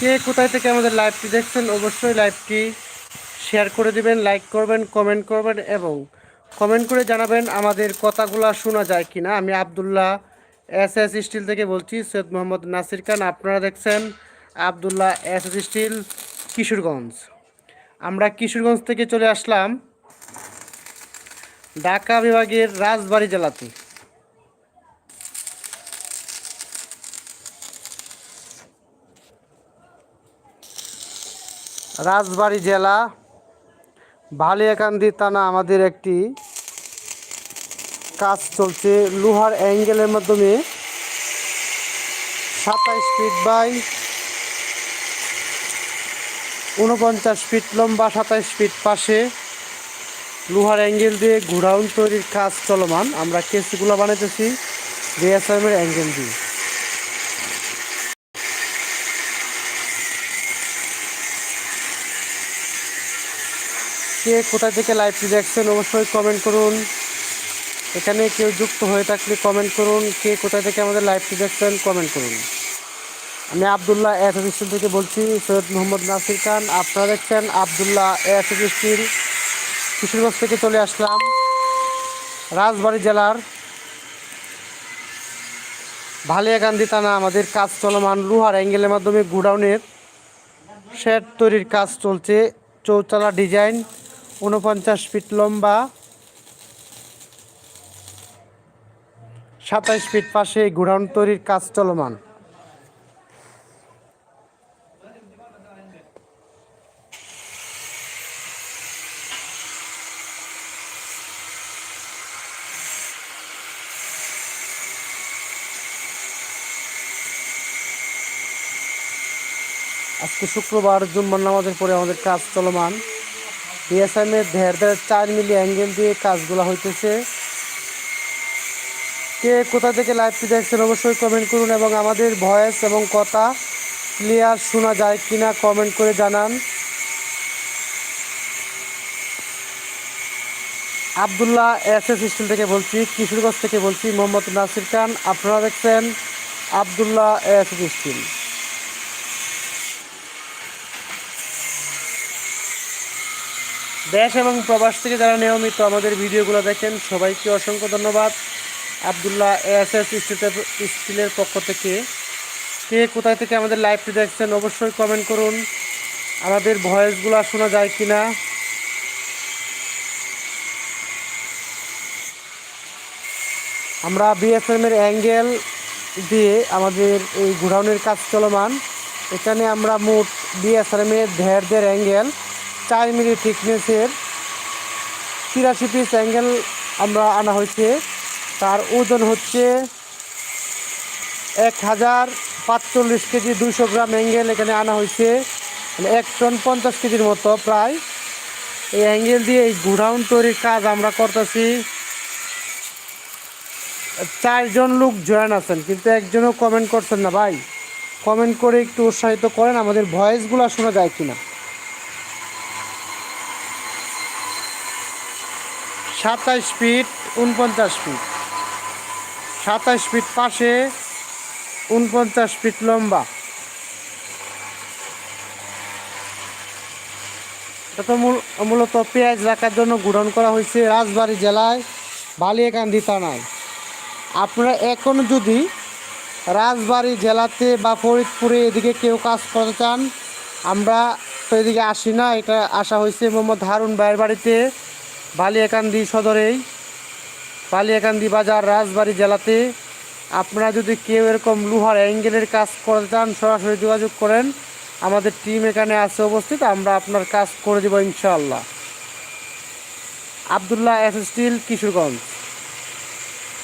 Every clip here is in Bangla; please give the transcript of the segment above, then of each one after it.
কে কোথায় থেকে আমাদের লাইভটি দেখছেন, অবশ্যই লাইভটি শেয়ার করে দিবেন লাইক করবেন কমেন্ট করবেন এবং কমেন্ট করে জানাবেন আমাদের কথাগুলো শোনা যায় কি না আমি আবদুল্লাহ এস এস স্টিল থেকে বলছি, সৈয়দ মোহাম্মদ নাসির খান, আপনারা দেখছেন Abdullah S S steel Kishoreganj. আমরা কিশোরগঞ্জ থেকে চলে আসলাম ঢাকা বিভাগের রাজবাড়ী জেলাতে। রাজবাড়ী জেলা ভালিয়াকান্দি থানা আমাদের একটি কাজ চলছে। লোহার অ্যাঙ্গেলের মাধ্যমে সাতাইশ ফিট বাই উনপঞ্চাশ ফিট লম্বা, সাতাইশ ফিট পাশে লোহার অ্যাঙ্গেল দিয়ে ঘোড়াউন তৈরির কাজ চলমান। আমরা কেসিগুলো বানাইতেছি ডিএসএমের অ্যাঙ্গেল দিয়ে। কে কোথায় থেকে লাইভটি দেখছেন অবশ্যই কমেন্ট করুন। এখানে কেউ যুক্ত হয়ে থাকলে কমেন্ট করুন, কে কোথায় থেকে আমাদের লাইভটি দেখছেন কমেন্ট করুন। আমি আবদুল্লাহ স্টিল থেকে বলছি, সৈয়দ মোহাম্মদ নাসির খান। আপনারা দেখছেন আবদুল্লাহ স্টিল কিশোরগঞ্জ থেকে চলে আসলাম, রাজবাড়ি জেলার ভালিয়াকান্দি থানা, আমাদের কাজ চলমান লোহার অ্যাঙ্গেলের মাধ্যমে গোডাউনের শেড তৈরির কাজ চলছে চৌচালা ডিজাইন উনপঞ্চাশ ফিট লম্বা, সাতাইশ ফিট পাশে গোডাউন তৈরির কাজ চলমান। আজকে শুক্রবার, জুম্মার নামাজের পরে আমাদের কাজ চলমান। ডিএসএম এর ঢের ঢের চার মিলি অ্যাঙ্গেল দিয়ে কাজগুলো হইতেছে। কে কোথা থেকে লাইভটি দেখছেন অবশ্যই কমেন্ট করুন এবং আমাদের ভয়েস এবং কথা ক্লিয়ার শোনা যায় কিনা কমেন্ট করে জানান। আবদুল্লাহ এস এস স্টিল থেকে বলছি, কিশোরগঞ্জ থেকে বলছি, মোহাম্মদ নাসির খান। আপনারা দেখছেন আবদুল্লাহ এস এস স্টিল দেশ এবং প্রবাস থেকে যারা নিয়মিত আমাদের ভিডিওগুলো দেখেন, সবাইকে অসংখ্য ধন্যবাদ। আবদুল্লাহ এস এস স্টিলের পক্ষ থেকে। কে কোথায় থেকে আমাদের লাইভটি দেখছেন অবশ্যই কমেন্ট করুন। আমাদের ভয়েসগুলো শোনা যায় কি না আমরা বিএসএম এর অ্যাঙ্গেল দিয়ে আমাদের এই ঘোরাউনের কাজ চলমান। এখানে আমরা মোট বিএসএম এর ঢেরদের অ্যাঙ্গেল। চার মিলি থিকনেসের তিরাশি পিস অ্যাঙ্গেল আমরা আনা হয়েছে। তার ওজন হচ্ছে এক হাজার পাঁচচল্লিশ কেজি দুশো গ্রাম অ্যাঙ্গেল এখানে আনা হয়েছে। মানে এক টন পঞ্চাশ কেজির মতো প্রায়। এই অ্যাঙ্গেল দিয়ে এই গোডাউন তৈরির কাজ আমরা করতেছি। চারজন লোক জয়েন আছেন, কিন্তু একজনও কমেন্ট করছেন না। ভাই কমেন্ট করে একটু উৎসাহিত করেন, আমাদের ভয়েসগুলো শোনা যায় কিনা। সাতাইশ ফিট উনপঞ্চাশ ফিট। সাতাইশ ফিট পাশে উনপঞ্চাশ ফিট লম্বা। এটা মূলত পেঁয়াজ রাখার জন্য গ্রহণ করা হয়েছে রাজবাড়ী জেলায় বালিয়াকান্দি থানায়। আপনারা এখনও যদি রাজবাড়ী জেলাতে বা ফরিদপুরে এদিকে কেউ কাজ করতে চান, আমরা তো এদিকে আসি না, এটা আসা হয়েছে মোহাম্মদ হারুন ভাইয়ের বাড়িতে। বালিয়াকান্দি সদরেই বালিয়াকান্দি বাজার রাজবাড়ি জেলাতে আপনারা যদি কেউ এরকম লোহার অ্যাঙ্গেলের কাজ করতে চান, সরাসরি যোগাযোগ করেন। আমাদের টিম এখানে আছে উপস্থিত, আমরা আপনার কাজ করে দেবো ইনশাআল্লাহ। Abdullah S steel, Kishoreganj.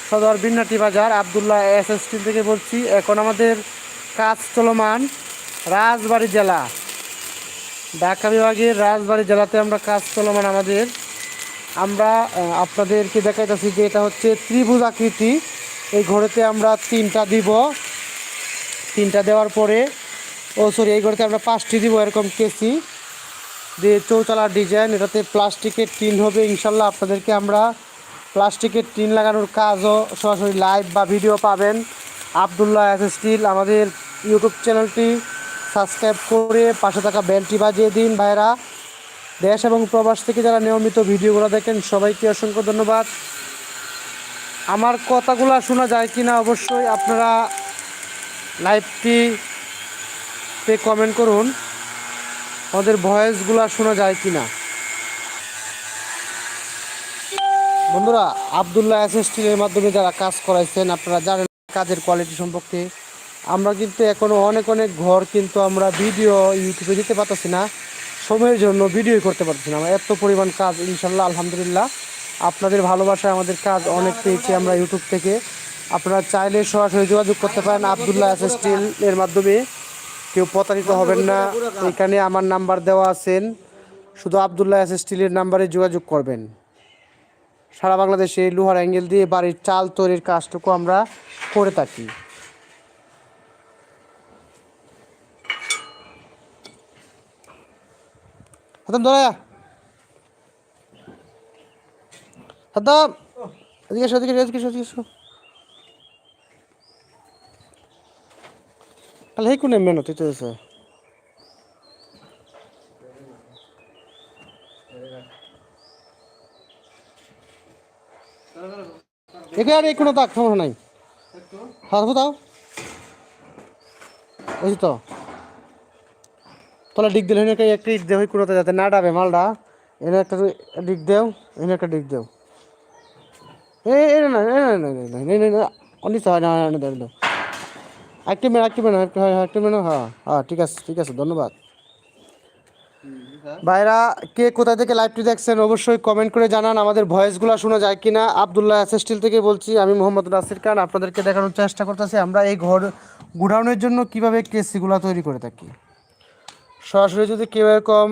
সদর বিন্নাটি বাজার, আবদুল্লাহ এস স্টিল থেকে বলছি, এখন আমাদের কাজ চলমান রাজবাড়ি জেলা। ঢাকা বিভাগের রাজবাড়ি জেলাতে আমরা কাজ চলমান আমাদের। আমরা আপনাদেরকে দেখাইতেছি যে এটা হচ্ছে ত্রিভুজ আকৃতি। এই ঘরেতে আমরা তিনটা দিব। তিনটা দেওয়ার পরে, ও সরি, এই ঘরেতে আমরা পাঁচটি দিব, এরকম কেসি। দিয়ে চৌতলা ডিজাইন, এটাতে প্লাস্টিকের টিন হবে, ইনশাল্লাহ আপনাদেরকে আমরা প্লাস্টিকের টিন লাগানোর কাজও সরাসরি লাইভ বা ভিডিও পাবেন। আবদুল্লাহ এস স্টিল আমাদের ইউটিউব চ্যানেলটি সাবস্ক্রাইব করে পাশে থাকা বেলটি বাজিয়ে দিন ভাইরা দেশ এবং প্রবাস থেকে যারা নিয়মিত ভিডিওগুলো দেখেন, সবাইকে অসংখ্য ধন্যবাদ। আমার কথাগুলো শোনা যায় কি না অবশ্যই আপনারা লাইভটিতে কমেন্ট করুন। আমাদের ভয়েসগুলো শোনা যায় কি না বন্ধুরা, আবদুল্লাহ এসএসটির মাধ্যমে যারা কাজ করাইছেন, আপনারা জানেন কাজের কোয়ালিটি সম্পর্কে। আমরা কিন্তু এখনও অনেক অনেক ঘর কিন্তু আমরা ভিডিও ইউটিউবে দিতে পারতেছি না। সময়ের জন্য ভিডিও করতে পারতেছি না এত পরিমাণ কাজ ইনশাল্লাহ আলহামদুলিল্লাহ। আপনাদের ভালোবাসায় আমাদের কাজ অনেক পেয়েছি আমরা ইউটিউব থেকে। আপনারা চাইলে সরাসরি যোগাযোগ করতে পারেন আবদুল্লাহ এসএসটিল এর মাধ্যমে। কেউ প্রতারিত হবেন না। এখানে আমার নাম্বার দেওয়া আছেন। শুধু আবদুল্লাহ স্টিলের নাম্বারে যোগাযোগ করবেন। সারা বাংলাদেশে লোহার অ্যাঙ্গেল দিয়ে বাড়ির চাল তৈরির কাজটুকু আমরা করে থাকি। হাতাম ধরা হাতাম এদিকে এদিকে এদিকে এদিকে তাহলে এই কোনে মেহনত হইতে আছে? কোনো তাক, সমস্যা নাই। তো। তাহলে ডিগ দিলে এনে একটা ইট দেহ কোনোতে যাতে না ডাবে মালটা এনে একটা ডিগ দেও এনে একটা ডিগ দেও এ না না না না না অনি সহ না না দাঁড়িয়ে দাও অ্যাক্টিভ ম্যান অ্যাক্টিভ ম্যান হ্যাঁ অ্যাক্টিভ ম্যান হ্যাঁ হ্যাঁ ঠিক আছে ঠিক আছে ধন্যবাদ ভাইরা কে কোথা থেকে লাইভটি দেখছেন অবশ্যই কমেন্ট করে জানান আমাদের ভয়েসগুলো শোনা যায় কি না আবদুল্লাহ অ্যাসেস্টিল থেকে বলছি আমি মোহাম্মদ নাসির খান আপনাদেরকে দেখানোর চেষ্টা করতেছি আমরা এই ঘর গুডাউনের জন্য কীভাবে কেসিগুলো তৈরি করে থাকি সরাসরি যদি কেউ এরকম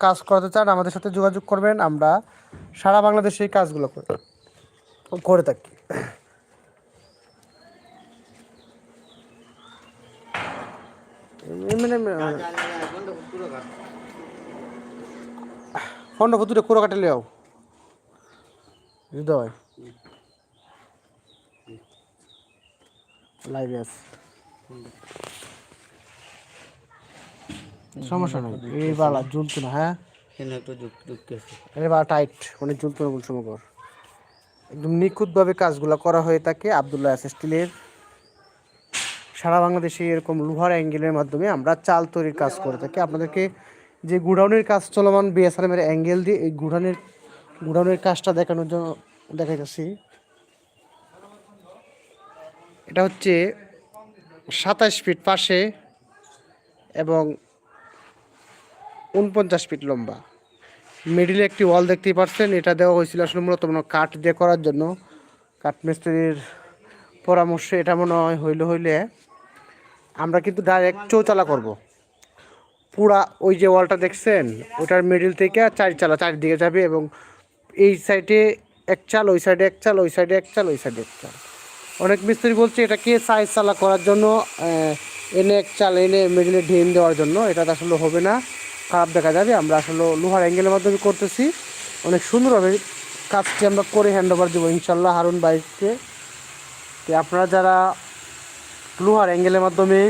কাজ করাতে চান, আমাদের সাথে যোগাযোগ করবেন। আমরা সারা বাংলাদেশে এই কাজগুলো করে। থাকি। ফোনটা কতুটা কোরো কাটে লিয়াও। হৃদয় লাইভে আছে। সমস্যা নাই। এই বালা ঝুলতো না হ্যাঁ? একটু বালা টাইট অনেক ঝুলতো না বলছো একদম নিখুঁতভাবে কাজগুলো করা হয়ে থাকে আবদুল্লাহ স্টিলের। সারা বাংলাদেশে এরকম লোহার অ্যাঙ্গেলের মাধ্যমে আমরা চাল তৈরির কাজ করে থাকি। আপনাদেরকে যে গুডাউনের কাজ চলমান বিএসআরএমের অ্যাঙ্গেল দিয়ে এই গুডাউনের গুডাউনের কাজটা দেখানোর জন্য দেখা দেখাইতেছি। এটা হচ্ছে সাতাশ ফিট পাশে এবং উনপঞ্চাশ ফিট লম্বা। মিডিলে একটি ওয়াল দেখতেই পাচ্ছেন এটা দেওয়া হয়েছিল আসলে মূলত মনে কাঠ দিয়ে করার জন্য। কাঠমিস্ত্রির পরামর্শে এটা মনে হয় হইলে হইলে আমরা কিন্তু ডাইরেক্ট চৌচালা করব। পুরা ওই যে ওয়ালটা দেখছেন, ওটার মিডিল থেকে চার চালা চারিদিকে যাবে এবং এই সাইডে এক চাল, ওই সাইডে এক চাল, ওই সাইডে এক চাল, ওই সাইডে এক চাল। অনেক মিস্ত্রি বলছে এটাকে সাইজ চালা করার জন্য এনে এক চাল এনে মিডিলে ঢেন দেওয়ার জন্য, এটা আসলে হবে না। খারাপ দেখা যাবে। আমরা আসলে লোহার অ্যাঙ্গেলের মাধ্যমে করতেছি। অনেক সুন্দরভাবে কাজটি আমরা করে হ্যান্ড ওভার দেবো ইনশাল্লাহ হারুন বাইককে তো আপনারা যারা লোহার অ্যাঙ্গেলের মাধ্যমে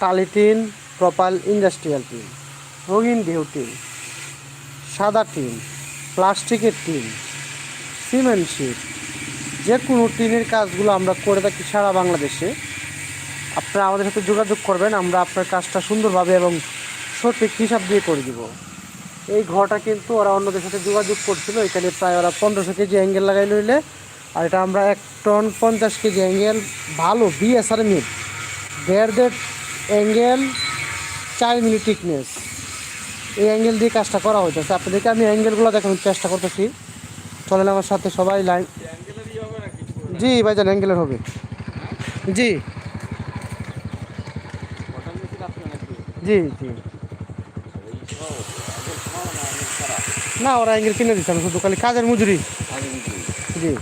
টালি টিন, প্রপাল ইন্ডাস্ট্রিয়াল টিন, রঙিন ঢেউ টিন, সাদা টিন, প্লাস্টিকের টিন, সিমেন্ট শিট যে কোনো টিনের কাজগুলো আমরা করে থাকি সারা বাংলাদেশে। আপনারা আমাদের সাথে যোগাযোগ করবেন, আমরা আপনার কাজটা সুন্দরভাবে এবং সঠিক হিসাব দিয়ে করে দিব। এই ঘরটা কিন্তু ওরা অন্যদের সাথে যোগাযোগ করছিল, এখানে প্রায় ওরা পনেরোশো কেজি অ্যাঙ্গেল লাগাই লইলে, আর এটা আমরা এক টন পঞ্চাশ কেজি অ্যাঙ্গেল ভালো বিএসআর মিট দেড় দেড় অ্যাঙ্গেল চার মিনিট টিকনেস এই অ্যাঙ্গেল দিয়ে কাজটা করা হইতেছে। আপনাদেরকে আমি অ্যাঙ্গেলগুলো দেখানোর চেষ্টা করতেছি। চলেন আমার সাথে সবাই লাইন জি ভাইজান অ্যাঙ্গেলের হবে। জি। জি জি। না ওরা অ্যাঙ্গেল কিনে দিচ্ছে শুধু খালি কাজের মজুরি। জি।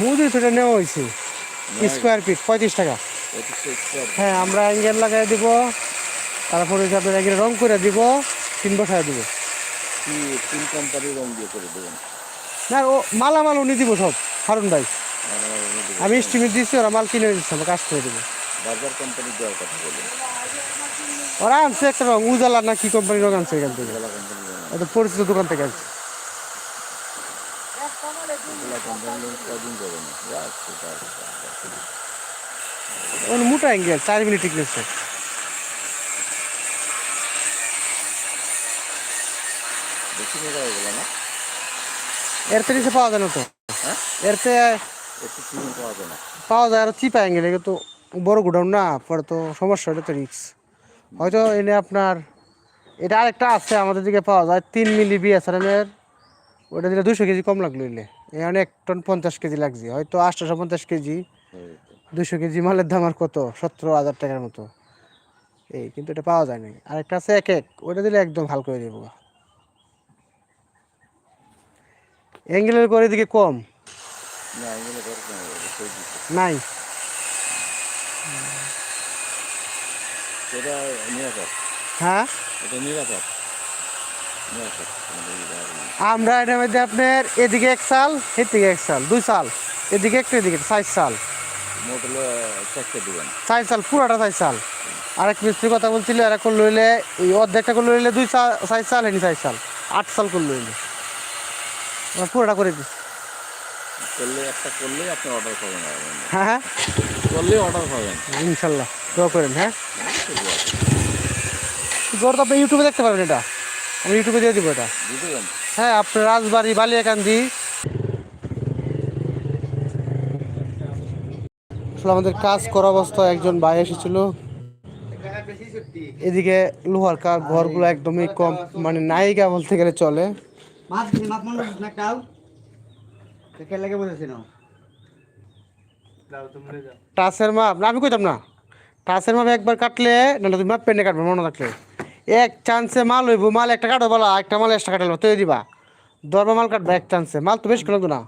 মজুরি? তো এটা নেওয়া হয়েছে। স্কোয়ার ফিট পঁয়ত্রিশ টাকা। হ্যাঁ আমরা অ্যাঙ্গেল লাগাই দিব তারপরে আপনার অ্যাঙ্গেল রং করে দিব তিন বসায় দিব। তিন রং দিয়ে করে দেবেন? না ও মালামাল উনি দিব সব হারুন ভাই। আমি এস্টিমেট দিচ্ছি ওরা মাল কিনে দিচ্ছে আমরা কাজ করে দেবো। বাজার কোম্পানি দেওয়ার কথা ওরা আনছে একটা রং উজালা না কি কোম্পানির রং আনছে এখান থেকে। এটা পরিচিত দোকান থেকে। ওর মোটা অ্যাঙ্গেল চার মিনিট টিকনেস বেশি টাকা হয়ে গেল না এর থেকে পাওয়া যায় না তো? এর পাওয়া যায় আর বড় গোডাউন না, পরে তো সমস্যা হয়তো এনে আপনার এটা আরেকটা আছে আমাদের দিকে পাওয়া যায় তিন মিলি বিএসআরএম এর। ওটা দিলে দুশো কেজি কম লাগল এলে। এখানে এক টন পঞ্চাশ কেজি লাগছে। হয়তো আটশোশো পঞ্চাশ কেজি। দুশো কেজি মালের দাম আর কত? সতেরো হাজার টাকার মতো। এই কিন্তু এটা পাওয়া যায় না আরেকটা আছে এক এক। ওটা দিলে একদম হালকা হয়ে যাব অ্যাঙ্গেলের করে দিকে কম। নাই। হ্যাঁ? আমরা এটার মধ্যে আপনার এদিকে এক সাল এদিকে এক সাল দুই সাল এদিকে একটা এদিকে চার সাল। চার সাল পুরাটা চার সাল। আরেক মিস্ত্রি কথা বলছিল এরা করলে হইলে এই অর্ধেকটা করলে হইলে দুই সাল চার সাল এনি চার সাল আট সাল করলে হইলে। আমরা পুরোটা করে দিচ্ছি করলে একটা আপনি অর্ডার আর হ্যাঁ হ্যাঁ। করলেই অর্ডার পাবেন। ইনশাল্লাহ দোয়া করেন হ্যাঁ। গড় তো আপনি ইউটিউবে দেখতে পারবেন এটা। আমি ইউটিউবে দিয়ে দিব এটা। হ্যাঁ আপনার রাজবাড়ি বালিয়াকান্দি। আসলে আমাদের কাজ করা অবস্থায় একজন ভাই এসেছিল। এদিকে লোহার কার ঘরগুলো একদমই কম মানে নায়িকা বলতে গেলে চলে। টাসের মাপ না আমি কইতাম না। টাসের মাপ একবার কাটলে না তুমি মাপ পেনে কাটবে মনে থাকলে। এক চান্সে মাল হইব মাল একটা কাটো বলা একটা মাল এক্সট্রা কাটালো তৈরি দিবা। দরবা মাল কাটবে এক চান্সে মাল তো বেশি লাগতো না।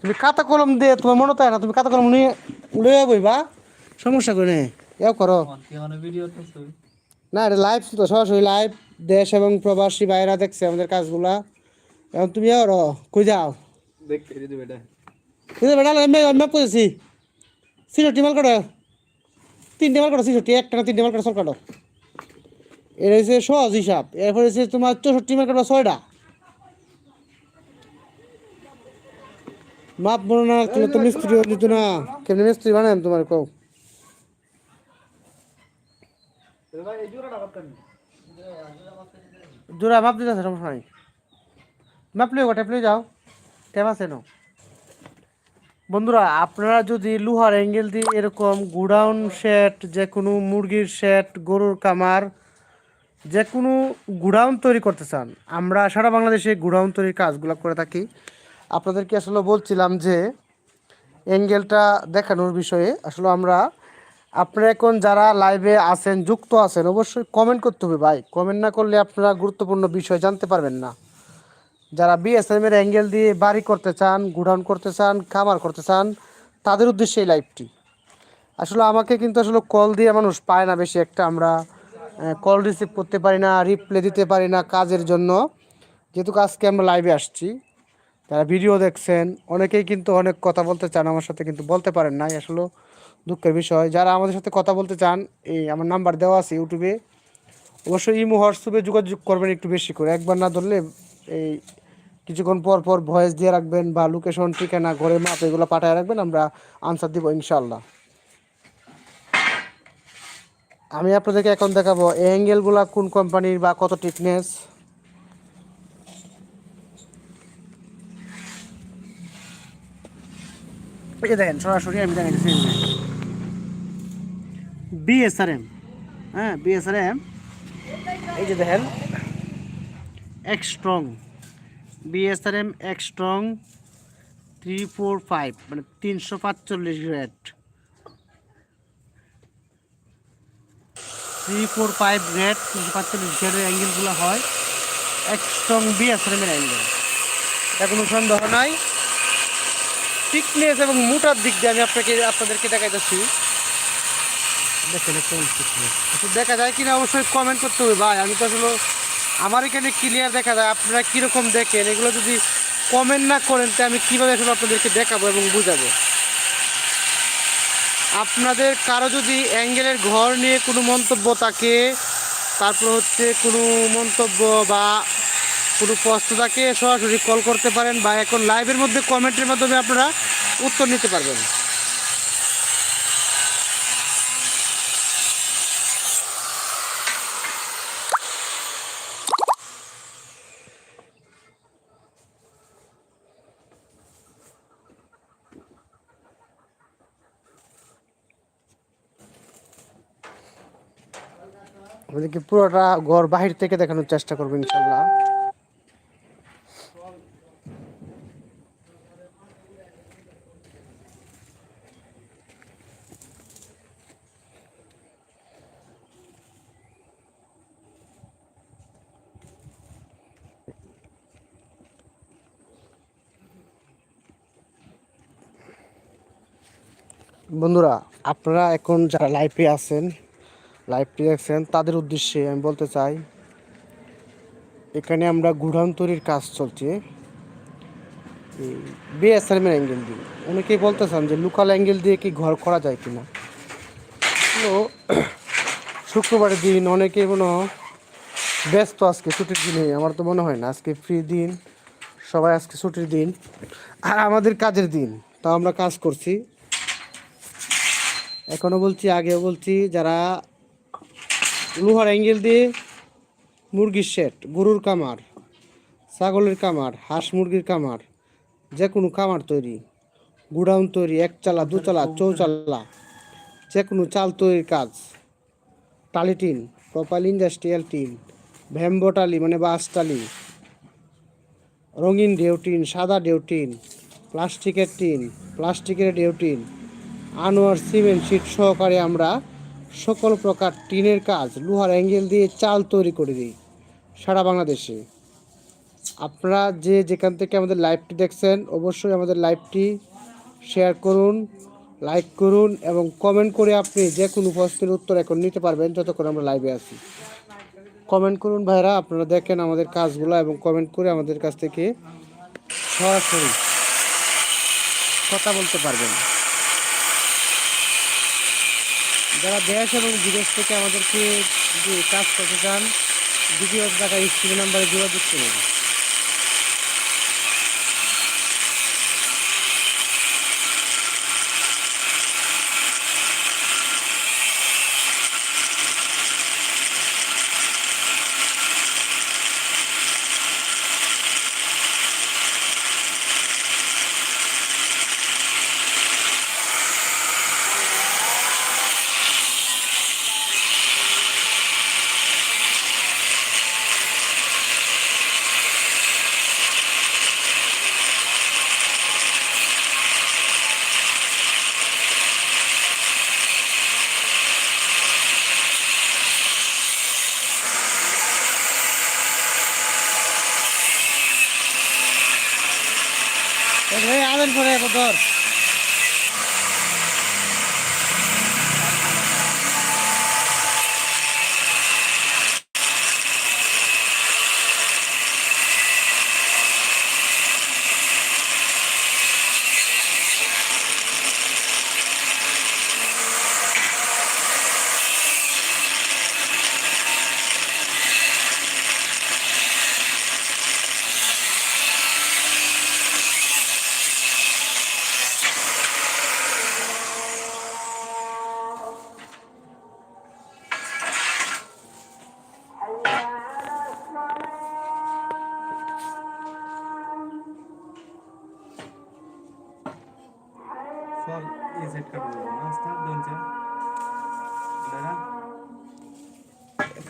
তুমি খাতা কলম দিয়ে তোমার মনে তাই না তুমি খাতা কলম নিয়ে লইয়া বইবা সমস্যা করে এও করো। না এটা লাইভ তো সরাসরি লাইভ দেশ এবং প্রবাসী বাইরা দেখছে আমাদের কাজগুলা। এখন তুমি আর কই যাও? দেখতে বেটা বেটা আমি আমি করেছি সিরটি মাল কাটো। তিনটে মাল কাটো সিরটি একটা না তিনটে মাল কাটো সব কাটো এর হচ্ছে সহজ হিসাব। এরপরে হচ্ছে তোমার চৌষট্টি মাল কাটো ছয়টা। মাপ বলো না, তুমি তো মিস্ত্রি নিত না। কেমনি মিস্ত্রি বানাম তোমার করতেন জোড়া মাপ দিতে সমস্যা নাই। মাপ লিও গোটা প্লে যাও। টেপ আছে না বন্ধুরা, আপনারা যদি লোহার অ্যাঙ্গেল দিয়ে এরকম গুডাউন সেট যে কোনো মুরগির সেট, গরুর কামার যে কোনো গুডাউন তৈরি করতে চান, আমরা সারা বাংলাদেশে গুডাউন তৈরির কাজগুলো করে থাকি। আপনাদেরকে আসলে বলছিলাম যে, অ্যাঙ্গেলটা দেখানোর বিষয়ে আসলে আমরা, আপনারা এখন যারা লাইভে আছেন, যুক্ত আছেন, অবশ্যই কমেন্ট করতে হবে ভাই। কমেন্ট না করলে আপনারা গুরুত্বপূর্ণ বিষয় জানতে পারবেন না। যারা বিএসএম এর অ্যাঙ্গেল দিয়ে বাড়ি করতে চান, গুডাউন করতে চান, খামার করতে চান, তাদের উদ্দেশ্যে এই লাইভটি আসলে আমাকে কিন্তু আসলে কল দিয়ে মানুষ পায় না বেশি একটা, আমরা কল রিসিভ করতে পারি না রিপ্লে দিতে পারি না কাজের জন্য। যেহেতু আজকে আমরা লাইভে আসছি, যারা ভিডিও দেখছেন, অনেকেই কিন্তু অনেক কথা বলতে চান, আমার সাথে কিন্তু বলতে পারেন নাই, আসলে দুঃখের বিষয়। যারা আমাদের সাথে কথা বলতে চান, এই আমার নাম্বার দেওয়া আছে ইউটিউবে অবশ্যই ইমো হোয়াটসঅ্যাপে যোগাযোগ করবেন একটু বেশি করে, একবার না ধরলে এই কিছুক্ষণ পর পর ভয়েস দিয়ে রাখবেন বা লোকেশন ঠিকানা ঘরে মাপ এগুলো পাঠায় রাখবেন, আমরা আনসার দিব ইনশাল্লাহ আমি আপনাদেরকে এখন দেখাবো অ্যাঙ্গেলগুলা কোন কোম্পানির বা কত টিকনেস দেখেন, সরাসরি আমি দেখাচ্ছি বিএসআরএম হ্যাঁ বিএসআরএম এই যে দেখেন X strong BSRM X strong three four five মানে তিনশো পাঁচচল্লিশ grade three four five grade তিনশো পাঁচচল্লিশ গ্রেডের অ্যাঙ্গেলগুলো হয় এক্স স্ট্রং বিএসআরএমের অ্যাঙ্গেল। এটা কোনো সন্দেহ নাই। থিকনেস এবং মোটার দিক দিয়ে আমি আপনাকে, আপনাদেরকে দেখাইতেছি। দেখেন দেখা যায় কিনা, অবশ্যই কমেন্ট করতে হবে। ভাই, আমি তো আসলে আমার এখানে ক্লিয়ার দেখা যায়, আপনারা কীরকম দেখেন? এগুলো যদি কমেন্ট না করেন, তো আমি কীভাবে আসলে আপনাদেরকে দেখাবো এবং বুঝাবো? আপনাদের কারও যদি অ্যাঙ্গেলের ঘর নিয়ে কোনো মন্তব্য থাকে, তারপর হচ্ছে কোনো মন্তব্য বা কোনো প্রশ্ন থাকে, সরাসরি কল করতে পারেন বা এখন লাইভের মধ্যে কমেন্টের মাধ্যমে আপনারা উত্তর নিতে পারবেন। আমাদেরকে পুরোটা ঘর বাহির থেকে দেখানোর চেষ্টা করব ইনশাল্লাহ বন্ধুরা, আপনারা এখন যারা লাইফে আছেন লাইভটি দেখছেন তাদের উদ্দেশ্যে আমি বলতে চাই, এখানে আমরা গুড়ান কাজ চলছে। বিএসএলএমের অ্যাঙ্গেল দিয়ে। অনেকেই বলতেছেন যে লোকাল অ্যাঙ্গেল দিয়ে কি ঘর করা যায় কিনা। তো শুক্রবারের দিন অনেকে কোনো ব্যস্ত আজকে ছুটির দিনে, আমার তো মনে হয় না, আজকে ফ্রি দিন, সবাই আজকে ছুটির দিন, আর আমাদের কাজের দিন। তো আমরা কাজ করছি। এখনও বলছি, আগেও বলছি, যারা লোহার অ্যাঙ্গেল দিয়ে মুরগির শেড গরুর কামার ছাগলের কামার হাঁস মুরগির কামার যে কোনো কামার তৈরি, গুডাউন তৈরি একচালা দুচালা চৌচালা যে কোনো চাল তৈরির কাজ, টালি টিন প্রপাল ইন্ডাস্ট্রিয়াল টিন ভ্যাম্বো টালি মানে বাঁশ টালি, রঙিন ডেউটিন সাদা ডেউটিন প্লাস্টিকের টিন, প্লাস্টিকের ডেউটিন আনোয়ার সিমেন্ট শিট সহকারে আমরা সকল প্রকার টিনের কাজ লোহার অ্যাঙ্গেল দিয়ে চাল তৈরি করে দিই সারা বাংলাদেশে। আপনারা যে যেখান থেকে আমাদের লাইভটি দেখছেন, অবশ্যই আমাদের লাইভটি শেয়ার করুন, লাইক করুন এবং কমেন্ট করে আপনি যে কোনো প্রশ্নের উত্তর এখন নিতে পারবেন যতক্ষণ আমরা লাইভে আছি। কমেন্ট করুন ভাইরা, আপনারা দেখেন আমাদের কাজগুলো এবং কমেন্ট করে আমাদের কাছ থেকে সরাসরি কথা বলতে পারবেন। যারা দেশ এবং বিদেশ থেকে আমাদেরকে কাজ করতে চান, দ্বিতীয় টাকা স্ক্রিন নাম্বারে যোগাযোগ করুন। ઘર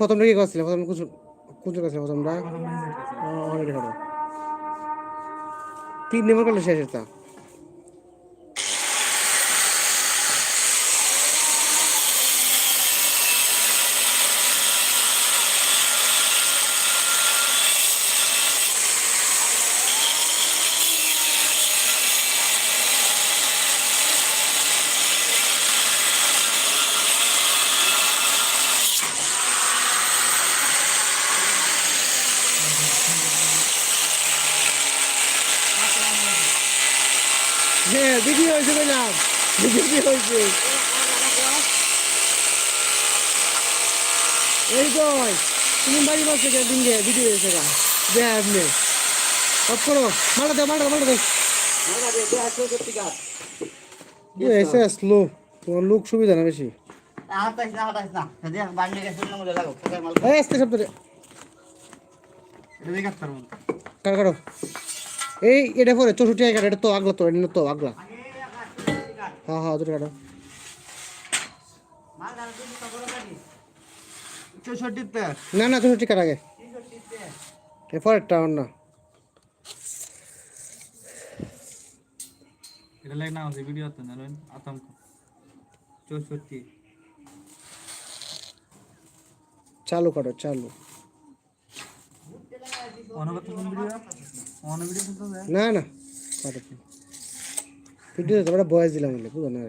প্রথমটা কি করছিলে? প্রথম কুচুর কুচুর করছিলে প্রথমটা? অনেক তিন নম্বর করলে শেষ এটা এই তো তুমি বাড়ি পাচ্ছ কে দিন গে ভিডিও এসে গা আপনি। সব করো। দে দে। এসে আসলো। তোমার লোক সুবিধা না বেশি? এই, এটা পরে, চৌষট্টি এটা তো আগলা তো, এটা তো আগলা। হ্যাঁ হ্যাঁ দুটো কাটো। না না চৌষট্টি কাট আগে। এরপর একটা না এটা লাইক না আছে ভিডিও তো না আতঙ্ক। চৌষট্টি। চালু কাটো চালু। অনগত ভিডিও? On video? না না কাটো। ভিডিও তোমরা বয়স দিলাম বলে বুঝো না?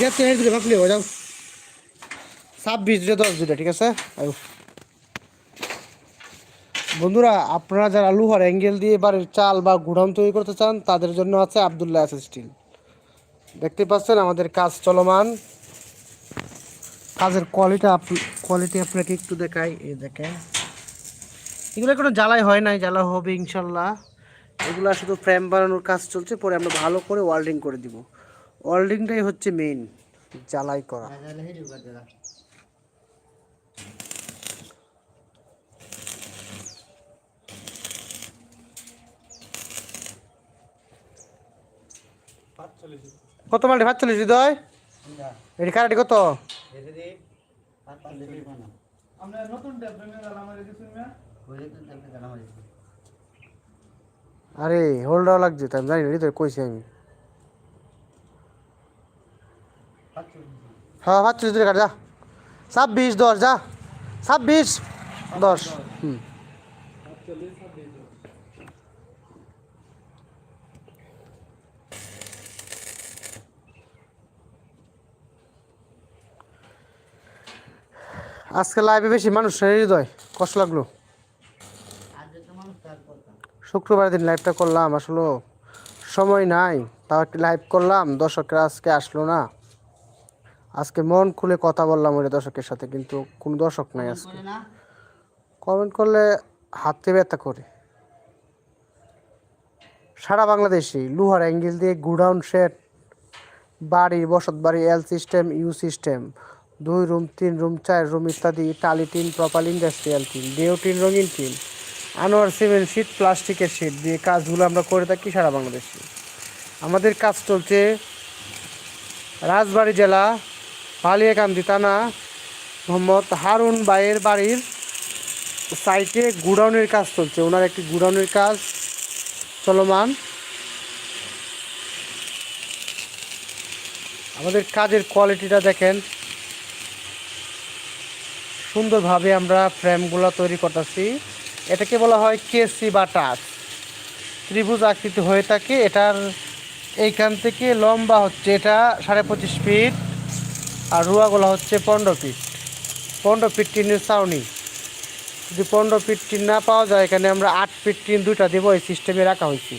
মাল হেঁটে দিলে হয়ে যাও। ছাব্বিশ দশ দুটো ঠিক আছে? আয়ো। বন্ধুরা, আপনারা যারা লোহার অ্যাঙ্গেল দিয়ে বাড়ির চাল বা গুড়াম তৈরি করতে চান, তাদের জন্য আছে আবদুল্লাহ এস স্টিল। দেখতে পাচ্ছেন, আমাদের কাজ চলমান। কাজের কোয়ালিটি কোয়ালিটি আপনাকে একটু দেখাই। এই দেখেন। এগুলো কোনো জ্বালাই হয় নাই, জ্বালা হবে ইনশাল্লাহ। এগুলো শুধু ফ্রেম বানানোর কাজ চলছে, পরে আমরা ভালো করে ওয়াল্ডিং করে দিব। ওয়াল্ডিংটাই হচ্ছে মেইন জ্বালাই করা। কত মাল্টি? পাঁচচল্লিশ হৃদয়? এটি কারাটি কত? এতে দি পাঁচ পাঁচ লিটার বানা আমরা নতুন ট্যাব প্রেমে গেলাম আমার এদিকে শুনবে ওই তো দেখতে গেলাম আর কি আরে হোল্ডার লাগছে তাই আমি জানি না হৃদয় কইছি আমি হ্যাঁ পাঁচচল্লিশ কাট যা। ছাব্বিশ, দশ, যা। ছাব্বিশ, দশ। আজকে লাইভে বেশি মানুষ নেই হৃদয়। কষ্ট লাগল। শুক্রবার দিন লাইভটা করলাম, আসলে সময় নাই। তাও একটি লাইভ করলাম, দর্শকরা আজকে আসলো না। আজকে মন খুলে কথা বললাম ওই দর্শকের সাথে কিন্তু কোনো দর্শক নাই আজকে। কমেন্ট করলে হাতে ব্যথা করে। সারা বাংলাদেশে লোহার অ্যাঙ্গেল দিয়ে গুডাউন শেড বাড়ি বসত বাড়ি এল সিস্টেম ইউ সিস্টেম দুই রুম তিন রুম চার রুম ইত্যাদি টালি টিন প্রপাল ইন্ডাস্ট্রিয়াল টিন ডেও টিন রঙিন টিন আনোয়ার সিমেন্ট শিট প্লাস্টিকের শিট দিয়ে কাজগুলো আমরা করে থাকি সারা বাংলাদেশে। আমাদের কাজ চলছে রাজবাড়ী জেলা পালিয়াকান্দি থানা মোহাম্মদ হারুন বাইয়ের বাড়ির সাইটে গুডাউনের কাজ চলছে। ওনার একটি গুডাউনের কাজ চলমান। আমাদের কাজের কোয়ালিটিটা দেখেন। সুন্দরভাবে আমরা ফ্রেমগুলো তৈরি করতেছি। এটাকে বলা হয় কেসি বা টাচ। ত্রিভুজ আকৃতি হয়ে থাকে। এটার এইখান থেকে লম্বা হচ্ছে। এটা সাড়ে পঁচিশ ফিট। আর রুয়াগুলো হচ্ছে পনেরো ফিট। পনেরো ফিট টিনের ছাউনি। যদি পনেরো ফিট টিন না পাওয়া যায়, এখানে আমরা আট ফিট টিন দুইটা দেবো, এই সিস্টেমে রাখা হয়েছে।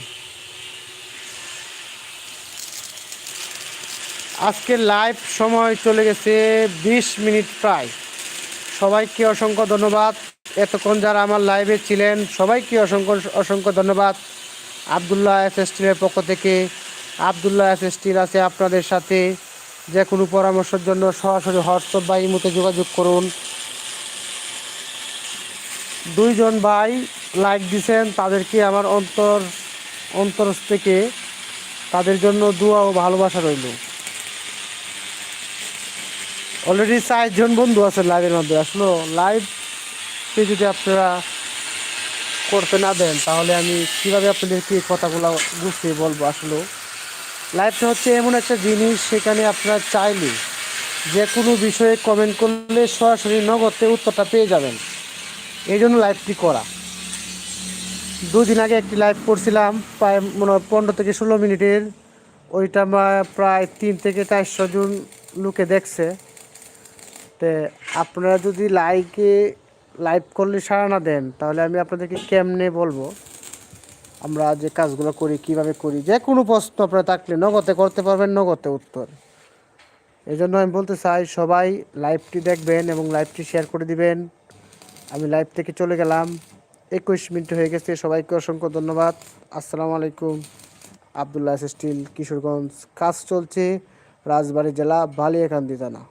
আজকে লাইভ সময় চলে গেছে বিশ মিনিট প্রায়। সবাইকে অসংখ্য ধন্যবাদ। এতক্ষণ যারা আমার লাইভে ছিলেন, সবাইকে অসংখ্য অসংখ্য ধন্যবাদ। আবদুল্লাহ এস এস স্টিলের পক্ষ থেকে। আবদুল্লাহ এস স্টিল আছে আপনাদের সাথে। যে কোনো পরামর্শের জন্য সরাসরি হোয়াটসঅ্যাপ বা ইমোতে যোগাযোগ করুন। দুইজন ভাই লাইক দিছেন, তাদেরকে আমার অন্তর অন্তর থেকে তাদের জন্য দোয়া ও ভালোবাসা রইল। অলরেডি চারজন বন্ধু আছে লাইভের মধ্যে আসলে লাইভকে যদি আপনারা করতে না দেন, তাহলে আমি কীভাবে আপনাদেরকে কথাগুলো গুছিয়ে বলব? আসলে লাইভটা হচ্ছে এমন একটা জিনিস সেখানে আপনারা চাইলে যে কোনো বিষয়ে কমেন্ট করলে সরাসরি নগদে উত্তরটা পেয়ে যাবেন। এই জন্য লাইভটি করা। দুদিন আগে একটি লাইভ করছিলাম, প্রায় মনে হয় পনেরো থেকে ষোলো মিনিটের। ওইটা প্রায় তিন থেকে চারশো জন লোকে দেখছে। তে আপনারা যদি লাইকে লাইভ করলে সাড়া না দেন, তাহলে আমি আপনাদেরকে কেমনে বলব? আমরা যে কাজগুলো করি, কীভাবে করি, যে কোনো প্রশ্ন আপনারা থাকলে নগদে করতে পারবেন, নগদে উত্তর। এই জন্য আমি বলতে চাই, সবাই লাইভটি দেখবেন এবং লাইভটি শেয়ার করে দিবেন। আমি লাইভ থেকে চলে গেলাম। একুশ মিনিট হয়ে গেছে। সবাইকে অসংখ্য ধন্যবাদ। আসসালামু আলাইকুম। আবদুল্লাহ স্টিল, কিশোরগঞ্জ। কাজ চলছে রাজবাড়ী জেলা বালিয়াকান্দি থানা।